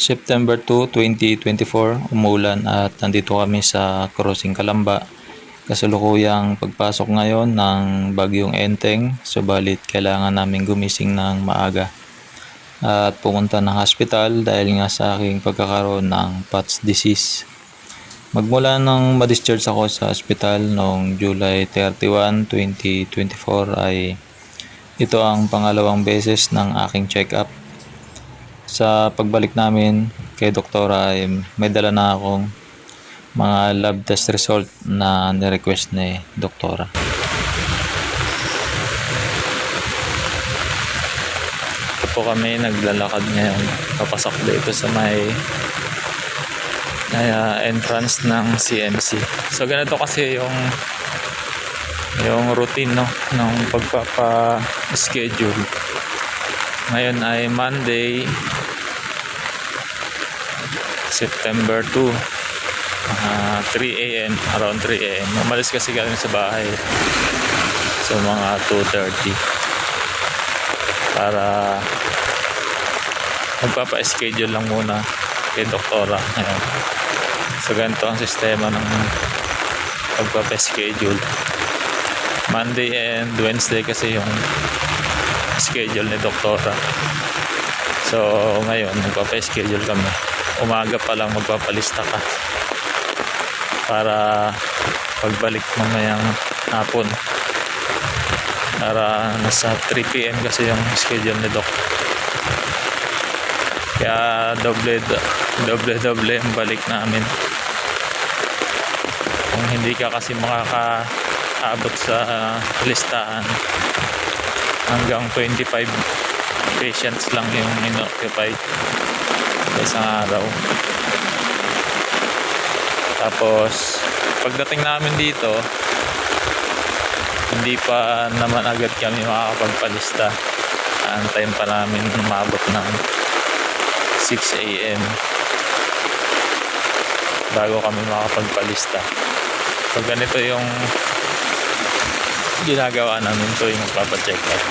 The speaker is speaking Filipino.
September 2, 2024, umulan at nandito kami sa Crossing Kalamba. Kasalukuyang pagpasok ngayon ng bagyong Enteng, subalit kailangan namin gumising ng maaga. At pumunta ng hospital dahil nga sa aking pagkakaroon ng POTS disease. Magmula nang ma-discharge ako sa hospital noong July 31, 2024 ay ito ang pangalawang beses ng aking check-up sa pagbalik namin kay doktora ay may dala na akong mga lab test result na ni-request ni doktora. Ito po kami naglalakad ngayon. Papasok dito sa may uh, entrance ng CMC. So ganito kasi yung yung routine no ng pagpapa-schedule. Ngayon ay Monday, September 2, ah, 3 a.m. Around 3 a.m. Umalis kasi kami sa bahay. So mga 2.30 para magpapa-schedule lang muna kay doktora. Ngayon. So ganito ang sistema ng pagpapa-schedule. Monday and Wednesday kasi yung schedule ni doktora. So, ngayon, magpapa-schedule kami. Umaga pa lang magpapalista ka para pagbalik mamayang hapon. Para nasa 3 p.m. kasi yung schedule ni Doc. Kaya doble, doble, doble ang balik namin. Kung hindi ka kasi makakaabot sa listahan, hanggang 25 patients lang yung in-occupy sa isang araw. Tapos, pagdating namin dito, hindi pa naman agad kami makakapagpalista. Antayin pa namin umabot ng 6 a.m. bago kami makakapagpalista. So, ganito yung ginagawa namin tuwing magpapacheck up.